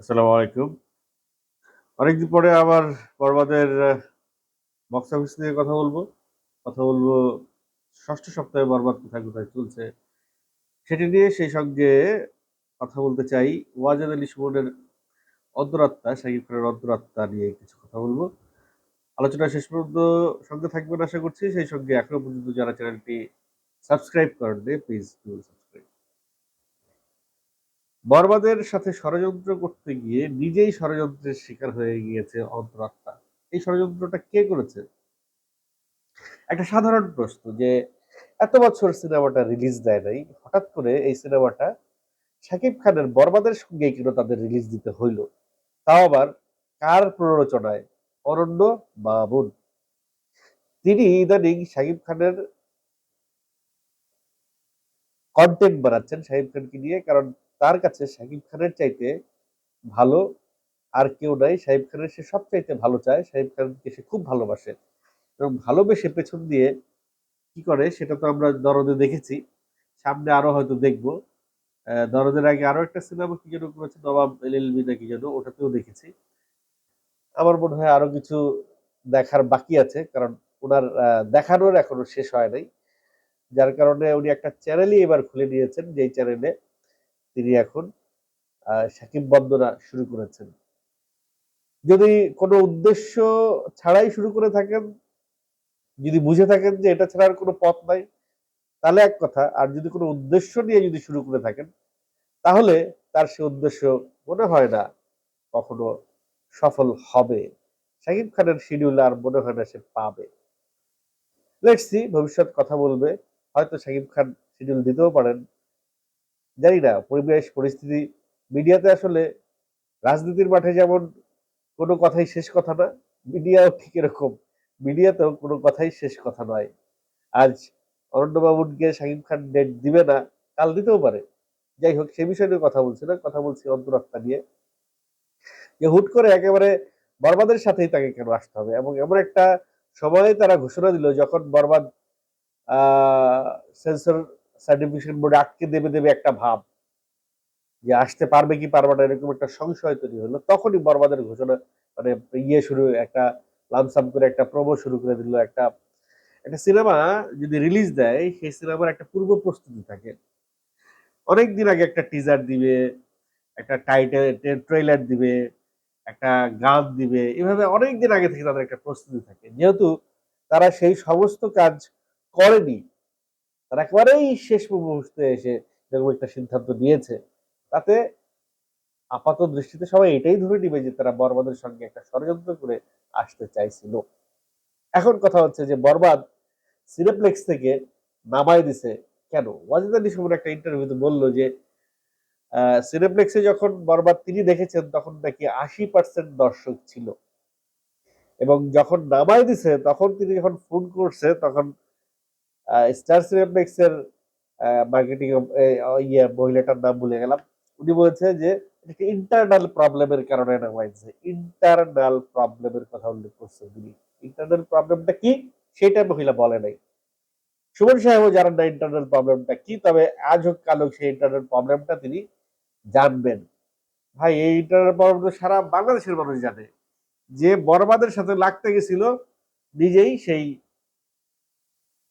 আসসালামু আলাইকুম। অনেকদিন পরে আবার বরবাদের বক্স অফিস নিয়ে কথা বলব। কথা বলব ষষ্ঠ সপ্তাহে বরবাদ কোথায় কোথায় চলছে সেটি নিয়ে। সেই সঙ্গে কথা বলতে চাই ওয়াজেদ আলী সুমনের অন্তরাত্মা, শাকিব খানের অন্তরাত্মা নিয়ে কিছু কথা বলব। আলোচনা শেষ পর্যন্ত সঙ্গে থাকবেন আশা করছি। সেই সঙ্গে এখনও পর্যন্ত যারা চ্যানেলটি সাবস্ক্রাইব করেন প্লিজ বরবাদের সাথে ষড়যন্ত্র করতে গিয়ে নিজেই ষড়যন্ত্রের শিকার হয়ে গিয়েছে অন্তরাত্মা। এই ষড়যন্ত্রটা কে করেছে? একটা সাধারণ প্রশ্ন যে, এত বছর সিনেমাটা রিলিজ দেয় নাই, হঠাৎ করে এই সিনেমাটা শাকিব খানের বরবাদের সঙ্গে কেন তাদের রিলিজ দিতে হইল। তাও আবার কার প্ররোচনায়? অরণ্য বাবুন তিনি ইদানিং শাকিব খানের কন্টেন্ট বানাচ্ছেন শাকিব খানকে নিয়ে, কারণ তার কাছে শাকিব খানের চাইতে ভালো আর কেউ নাই। শাহিব খানের সে সব চাইতে ভালো চায়। শাহিব খানকে সে খুব ভালোবাসে। এবং ভালোবেসে পেছন দিয়ে কি করে সেটা তো আমরা দরদে দেখেছি। সামনে আরও হয়তো দেখব। দরদের আগে আরও একটা সিনেমা কি যেন করেছে? নবাব এলএলবি না কি যেন, ওটাতেও দেখেছি। আমার মনে হয় আরও কিছু দেখার বাকি আছে, কারণ ওনার দেখানোর এখনও শেষ হয় নাই। যার কারণে উনি একটা চ্যানেলই এবার খুলে নিয়েছেন, যেই চ্যানেলে তিনি এখন সাকিব বন্দনা শুরু করেছেন। যদি কোনো উদ্দেশ্য ছাড়াই শুরু করে থাকেন, যদি বুঝে থাকেন যে এটা ছাড়ার কোনো পথ নাই, তাহলে এক কথা, আর যদি কোনো উদ্দেশ্য নিয়ে যদি শুরু করে থাকেন, তাহলে তার সে উদ্দেশ্য মনে হয় না কখনো সফল হবে। শাকিব খানের শিডিউল আর মনে হয় না সে পাবে। লেটসি ভবিষ্যৎ কথা বলবে। হয়তো শাকিব খান শিডিউল দিতেও পারেন। জানি না, পরিবেশ, পরিস্থিতি, মিডিয়াতে আসলে রাজনীতির মাঠে যেমন কোনো কথাই শেষ কথা না, মিডিয়াও ঠিক এরকম। মিডিয়াতেও কোনো কথাই শেষ কথা নয়। আজ অরণ্যবাবুকে শাকিব খান ডেট দিবে না, কাল দিতেও পারে। যাই হোক, সে বিষয় নিয়ে কথা বলছি না, কথা বলছি অন্তরাত্মা নিয়ে। যে হুট করে একেবারে বরবাদের সাথেই তাকে কেন আসতে হবে? এবং এমন একটা সময়ে তারা ঘোষণা দিল, যখন বরবাদ সেন্সর সার্টিফিকেশন বোর্ডে আটকে দেবে দেবে একটা ভাব যে আসতে পারবে কি পারবে না, এরকম একটা সংশয় তৈরি হলো। তখনই বরবাদের ঘোষণা মানে ইয়ে শুরু, একটা লামসাম করে একটা প্রমো শুরু করে দিল, একটা একটা সিনেমা যদি রিলিজ দেয়, সেই সিনেমার একটা পূর্ব প্রস্তুতি থাকে। অনেক দিন আগে একটা টিজার দিবে, একটা টাইটেল ট্রেলার দিবে, একটা গান দিবে, এভাবে অনেক দিন আগে থেকে তাদের একটা প্রস্তুতি থাকে। যেহেতু তারা সেই সমস্ত কাজ করেনি তারা একেবারেই শেষ মুহূর্তে এসে এরকম একটা সিদ্ধান্ত নিয়েছে। তাতে আপাত দৃষ্টিতে সবাই এটাই ধরে নিবে যে তারা বরবাদের সঙ্গে একটা ষড়যন্ত্র করে আসতে চাইছিল। এখন কথা হচ্ছে যে বরবাদ সিনেপ্লেক্স থেকে নামাই দিছে কেন? ওয়াজিদ আলী সুমন একটা ইন্টারভিউতে বলল যে সিনেপ্লেক্সে যখন বরবাদ তিনি দেখেছেন তখন নাকি আশি পার্সেন্ট দর্শক ছিল। এবং যখন নামাই দিছে তখন তিনি যখন ফোন করছে তখন স্টার সিনেপ্লেক্স এর মার্কেটিং ইয়ে মহিলাটার নাম ভুলে গেলাম। উনি বলেছে যে ইন্টারনাল প্রবলেমের কারণে নামাইছে ইন্টারনাল প্রবলেমের কথা উল্লেখ করছে উনি। ইন্টারনাল প্রবলেমটা কি? সেটা মহিলা বলে নাই। সুমন সাহেবও জানেন না ইন্টারনাল প্রবলেমটা কি, তবে আজ হোক, কাল হোক, সেই ইন্টারনাল প্রবলেমটা তিনি জানবেন। ভাই, এই ইন্টারনাল প্রবলেম তো সারা বাংলাদেশের মানুষ জানে। যে বরবাদের সাথে লাগতে গেছিল, নিজেই সেই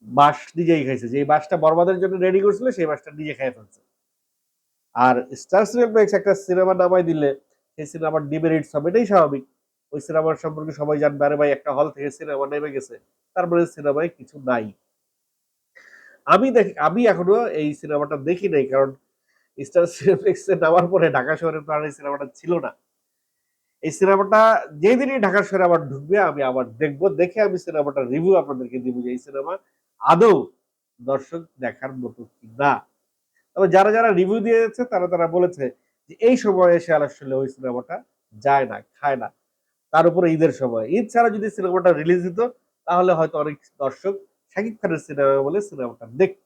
বাস নিজেই খাইছে। যে বাসটা বরবাদের জন্য রেডি করছিল, সেই বাসটা নিজে খাই ফেলছে। আর স্টার সিনেপ্লেক্স একটা সিনেমা নামাই দিলে, সেই সিনেমার ডিমেরিটস হবে এটাই স্বাভাবিক। ওই সিনেমার সম্পর্কে সবাই জানবে, আরে ভাই, একটা হল থেকে সিনেমা নেমে গেছে। তারপরে সিনেমায় কিছু নাই। আমি দেখি, আমি এখনও এই সিনেমাটা দেখি নাই, কারণ স্টার সিনেপ্লেক্সে নামার পরে ঢাকা শহরে তো আর এই সিনেমাটা ছিল না। এই সিনেমাটা যেদিনই ঢাকা শহরে আবার ঢুকবে, আমি আবার দেখব। দেখে আমি সিনেমাটার রিভিউ আপনাদেরকে দিব যে এই সিনেমা আদৌ দর্শক দেখার মতো না তবে যারা যারা রিভিউ দিয়েছে, তারা তারা বলেছে যে এই সময় এসে আসলে ওই সিনেমাটা যায় না, খায় না। তার উপরে ঈদের সময়। ঈদ ছাড়া যদি সিনেমাটা রিলিজ দিত, তাহলে হয়তো অনেক দর্শক শাকিব খানের সিনেমা বলে সিনেমাটা দেখত।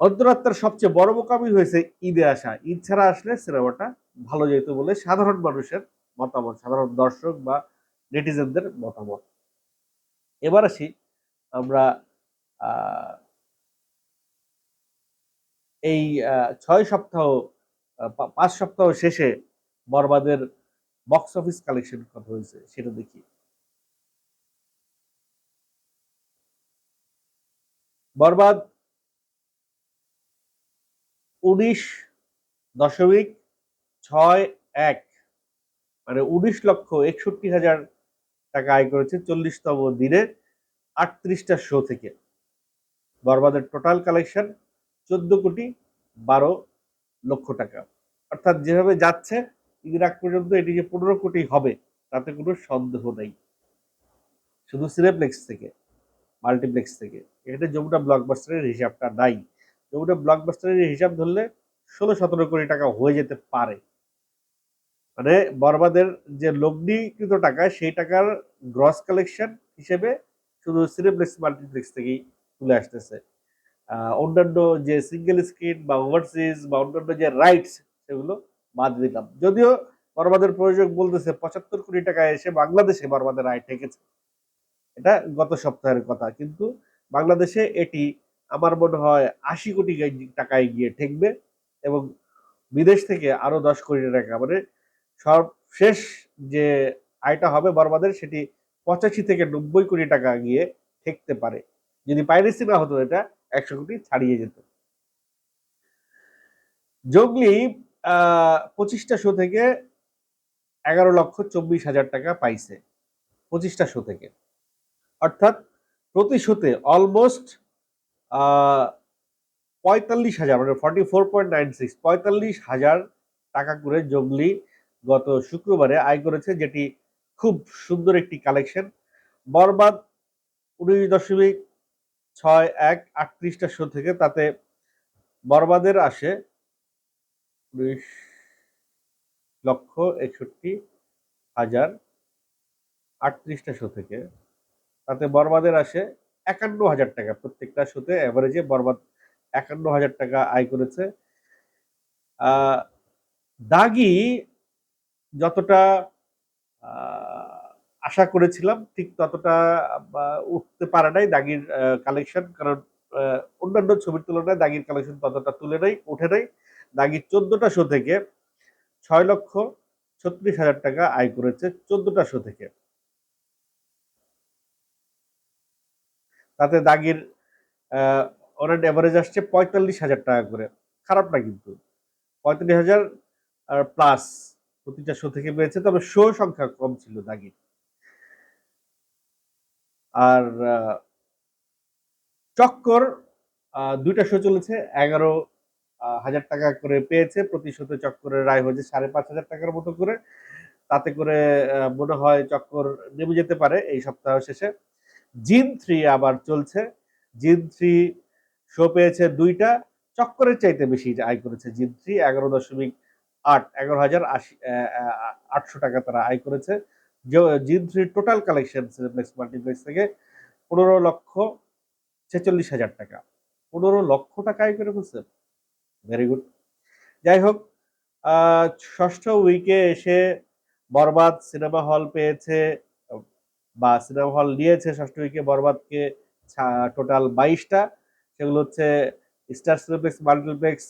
অন্তরাত্মার সবচেয়ে বড় মোকামি হয়েছে ঈদে আসা। ঈদ ছাড়া আসলে সিনেমাটা ভালো যেত বলে সাধারণ মানুষের মতামত, সাধারণ দর্শক বা নেটিজেনদের মতামত। এবার আসি আমরা এই ছয় সপ্তাহ পাঁচ সপ্তাহ শেষে বরবাদের বক্স অফিস কালেকশন কত হয়েছে, সেটা দেখি। বরবাদ উনিশ দশমিক ছয় এক মানে উনিশ লক্ষ একষট্টি হাজার টাকা আয় করেছে চল্লিশতম দিনে। আটত্রিশটা শো থেকে। বরবাদের টোটাল কালেকশন চোদ্দ কোটি বারো লক্ষ টাকা। অর্থাৎ যেভাবে যাচ্ছে ঈদের আগ পর্যন্ত এটি যে পনেরো কোটি হবে, তাতে কোনো সন্দেহ নেই। শুধু সিনেপ্লেক্স থেকে মাল্টিপ্লেক্স থেকে। এটা যমুনা ব্লকবাস্টারের হিসাবটা নাই। যমুনা ব্লকবাস্টারের হিসাব ধরলে ষোলো সতেরো কোটি টাকা হয়ে যেতে পারে। মানে বরবাদের যে লগ্নিকৃত টাকা, সেই টাকার গ্রস কালেকশন হিসেবে শুধু সিনেপ্লেক্স মাল্টিপ্লেক্স থেকেই তুলে আসতেছে। অন্যান্য যে সিঙ্গেল স্ক্রিন বা ওভারসিজ বা অন্যান্য যে রাইটস সেগুলো বাদ দিলাম। যদিও বরবাদের প্রয়োজক বলতেছে, পঁচাত্তর কোটি টাকা এসে বাংলাদেশে বরবাদের আয় ঠেকেছে। এটা গত সপ্তাহের কথা, কিন্তু বাংলাদেশে এটি আমার মনে হয় আশি কোটি টাকায় গিয়ে ঠেকবে এবং বিদেশ থেকে আরও দশ কোটি টাকা মানে সর্বশেষ যে আয়টা হবে বরবাদের, সেটি পঁচাশি থেকে নব্বই কোটি টাকা গিয়ে ঠেকতে পারে। যদি পাইরেসি না হতো এটা, একশো কোটি ছাড়িয়ে যেত। জঙ্গলি পঁচিশটা শো থেকে এগারো লক্ষ চব্বিশ হাজার টাকা পাইছে। পঁচিশটা শো থেকে। অর্থাৎ প্রতি শোতে অলমোস্ট পঁয়তাল্লিশ হাজার মানে forty four point nine six পঁয়তাল্লিশ হাজার টাকা করে জঙ্গলি গত শুক্রবারে আয় করেছে, যেটি খুব সুন্দর একটি কালেকশন বরবাদ উনিশ দশমিক ছয় এক আটত্রিশটা শো থেকে তাতে বরবাদের আসে উনিশ লক্ষ একষট্টি হাজার আটত্রিশটা শো থেকে। তাতে বরবাদের আসে একান্ন হাজার টাকা প্রত্যেকটা শোতে অ্যাভারেজে বরবাদ একান্ন হাজার টাকা আয় করেছে। দাগি যতটা আশা করেছিলাম ঠিক ততটা উঠতে পারে নাই দাগির কালেকশন কারণ অন্যান্য ছবির তুলনায় দাগির কালেকশন ততটা তুলে নাই উঠে নাই। দাগির চোদ্দটা শো থেকে ছয় লক্ষ ছত্রিশ হাজার টাকা আয় করেছে চোদ্দটা শো থেকে। তাতে দাগির ওনার অ্যাভারেজ আসছে পঁয়তাল্লিশ হাজার টাকা করে। খারাপ না কিন্তু। পঁয়তাল্লিশ হাজার প্লাস প্রতিটা শো থেকে পেয়েছে তবে শো সংখ্যা কম ছিল দাগির। আর চক্কর দুইটা শো চলেছে, এগারো হাজার টাকা করে পেয়েছে, প্রতি শোতে চক্করের রায় হয়েছে সাড়ে পাঁচ হাজার টাকার মতো করে। তাতে করে মনে হয় চক্কর নেমে যেতে পারে এই সপ্তাহ শেষে। জিন থ্রি আবার চলছে। জিন থ্রি শো পেয়েছে দুইটা, চক্করের চাইতে বেশি আয় করেছে জিন থ্রি, এগারো দশমিক আট, এগারো হাজার আশি আটশো টাকা তারা আয় করেছে। জিন থ্রির টোটাল কালেকশন সিনেপ্লেক্স মাল্টিপ্লেক্স থেকে পনেরো লক্ষ ছেচল্লিশ হাজার টাকা। পনেরো লক্ষ টাকা আয় করে ফেলছে ভেরি গুড যাই হোক ষষ্ঠ উইকে এসে বরবাদ সিনেমা হল পেয়েছে, বা সিনেমা হল নিয়েছে ষষ্ঠ উইকে বরবাদকে টোটাল বাইশটা। সেগুলো হচ্ছে স্টার সিনেপ্লেক্স মাল্টিপ্লেক্স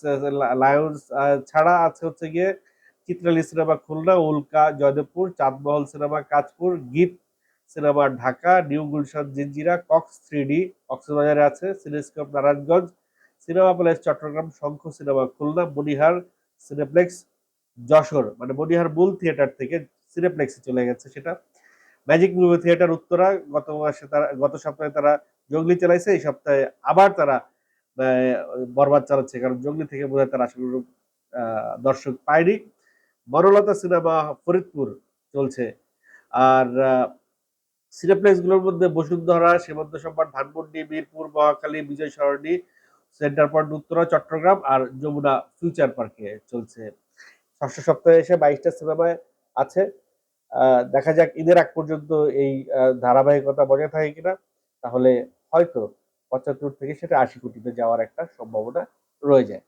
লায়ন্স ছাড়া আছে হচ্ছে গিয়ে চিত্রালী সিনেমা খুলনা, উল্কা, Joydebpur, Chandmahal cinema Kajpur Geet cinema, Dhaka, new Gulshan Jinjira Cox three D কক্সবাজারে আছে, Cinescope, Narayanganj, cinema palace, Chattogram, Shankha cinema, Khulna, Monihar Cineplex, Jessore মানে মনিহার মূল থিয়েটার থেকে সিনেপ্লেক্সে চলে গেছে সেটা। ম্যাজিক মুভি থিয়েটার উত্তরা, গত মাসে তারা, গত সপ্তাহে তারা জঙ্গলি চালাইছে, এই সপ্তাহে আবার তারা বরবাদ চালাচ্ছে, কারণ জঙ্গলি থেকে বোধ হয় তারা আসলে দর্শক পায়নি। বনলতা সিনেমা ফরিদপুর চলছে। আর সিনেপ্লেক্সগুলোর মধ্যে বসুন্ধরা, সীমান্ত সম্পাদ, ধানমন্ডি বীরপুর মহাখালী, বিজয় সরণী, সেন্টার পয়েন্ট, উত্তরা, চট্টগ্রাম আর যমুনা ফিউচার পার্কে চলছে। ষষ্ঠ সপ্তাহে এসে বাইশটা সিনেমায় আছে। দেখা যাক ঈদের আগ পর্যন্ত এই ধারাবাহিকতা বজায় থাকে কিনা। তাহলে হয়তো পঁচাত্তর থেকে সেটা আশি কোটিতে যাওয়ার একটা সম্ভাবনা রয়ে যায়।